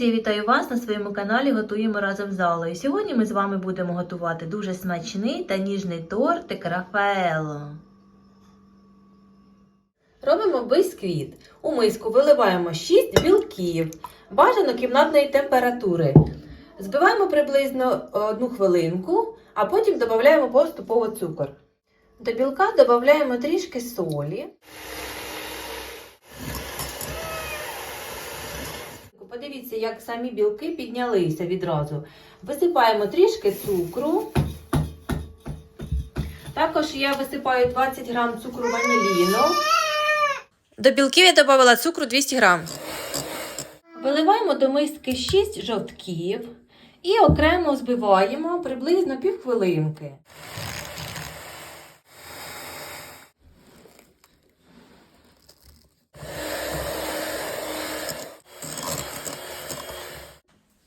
Друзі, вітаю вас на своєму каналі Готуємо разом з Аллою. Сьогодні ми з вами будемо готувати дуже смачний та ніжний тортик Рафаело. Робимо бисквіт. У миску виливаємо 6 білків, бажано кімнатної температури. Збиваємо приблизно 1 хвилинку, а потім додаємо поступово цукор. До білка додаємо трішки солі. Подивіться, як самі білки піднялися відразу. Висипаємо трішки цукру. Також я висипаю 20 грам цукру ваніліну. До білків я додала цукру 200 грам. Виливаємо до миски 6 жовтків і окремо збиваємо приблизно півхвилинки.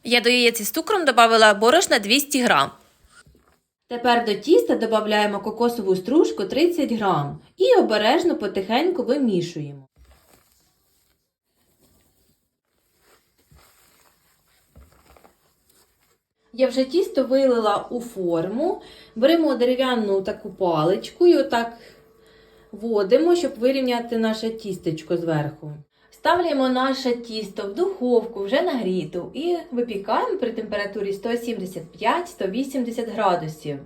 Я до яєць із цукром додала борошна 200 грам. Тепер до тіста додаємо кокосову стружку 30 грам і обережно потихеньку вимішуємо. Я вже тісто вилила у форму. Беремо дерев'яну таку паличку і отак вводимо, щоб вирівняти наше тістечко зверху. Ставляємо наше тісто в духовку вже нагріту і випікаємо при температурі 175-180 градусів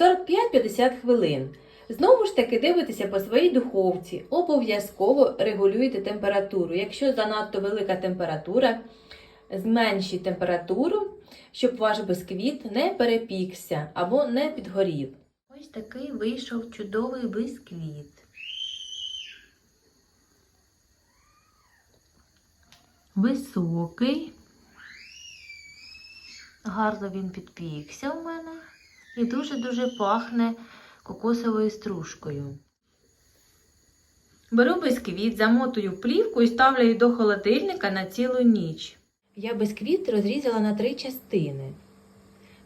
45-50 хвилин. Знову ж таки дивитеся по своїй духовці. Обов'язково регулюйте температуру. Якщо занадто велика температура, зменшіть температуру, щоб ваш бисквіт не перепікся або не підгорів. Ось такий вийшов чудовий бисквіт. Високий. Гарно він підпікся у мене і дуже-дуже пахне кокосовою стружкою. Беру бисквіт, замотую в плівку і ставлю її до холодильника на цілу ніч. Я бисквіт розрізала на три частини.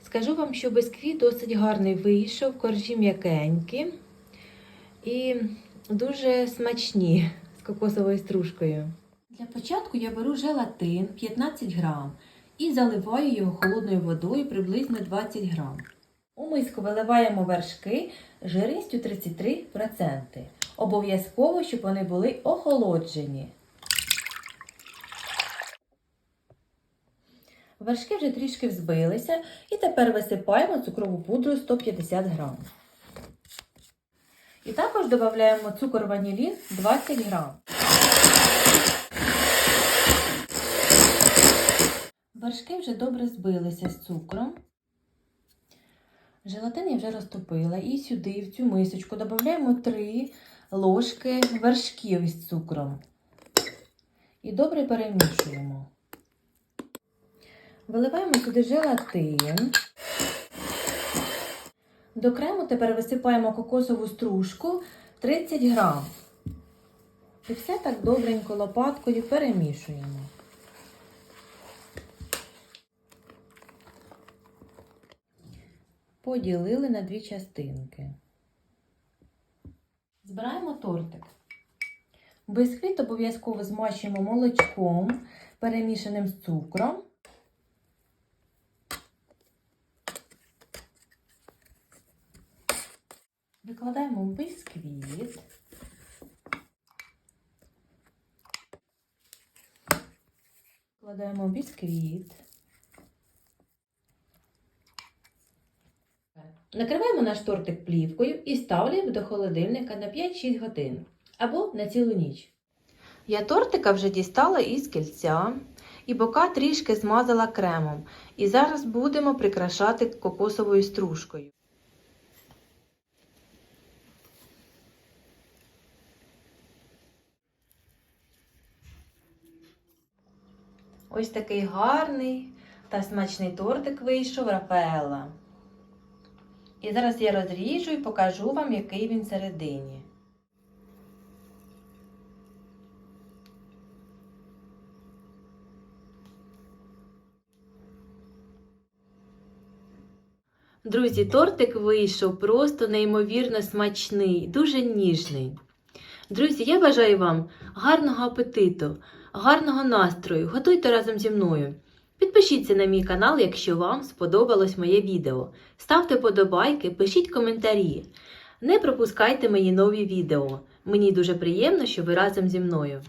Скажу вам, що бисквіт досить гарний вийшов, коржі м'якенькі і дуже смачні з кокосовою стружкою. Для початку я беру желатин 15 грам і заливаю його холодною водою приблизно 20 грам. У миску виливаємо вершки жирністю 33%. Обов'язково, щоб вони були охолоджені. Вершки вже трішки взбилися і тепер висипаємо цукрову пудру 150 грам. І також додаємо цукор ванілін 20 грам. Вершки вже добре збилися з цукром. Желатин я вже розтопила і сюди, в цю мисочку, додаємо 3 ложки вершків із цукром. І добре перемішуємо. Виливаємо сюди желатин. До крему тепер висипаємо кокосову стружку 30 грам. І все так добренько лопаткою перемішуємо. Поділили на дві частинки. Збираємо тортик. Бисквіт обов'язково змащуємо молочком, перемішаним з цукром. Викладаємо бисквіт. Викладаємо бісквіт. Накриваємо наш тортик плівкою і ставляємо до холодильника на 5-6 годин або на цілу ніч. Я тортика вже дістала із кільця і бока трішки змазала кремом. І зараз будемо прикрашати кокосовою стружкою. Ось такий гарний та смачний тортик вийшов Рафаела. І зараз я розріжу і покажу вам, який він всередині. Друзі, тортик вийшов просто неймовірно смачний, дуже ніжний. Друзі, я бажаю вам гарного апетиту, Гарного настрою! Готуйте разом зі мною! Підпишіться на мій канал, якщо вам сподобалось моє відео. Ставте подобайки, пишіть коментарі. Не пропускайте мої нові відео. Мені дуже приємно, що ви разом зі мною.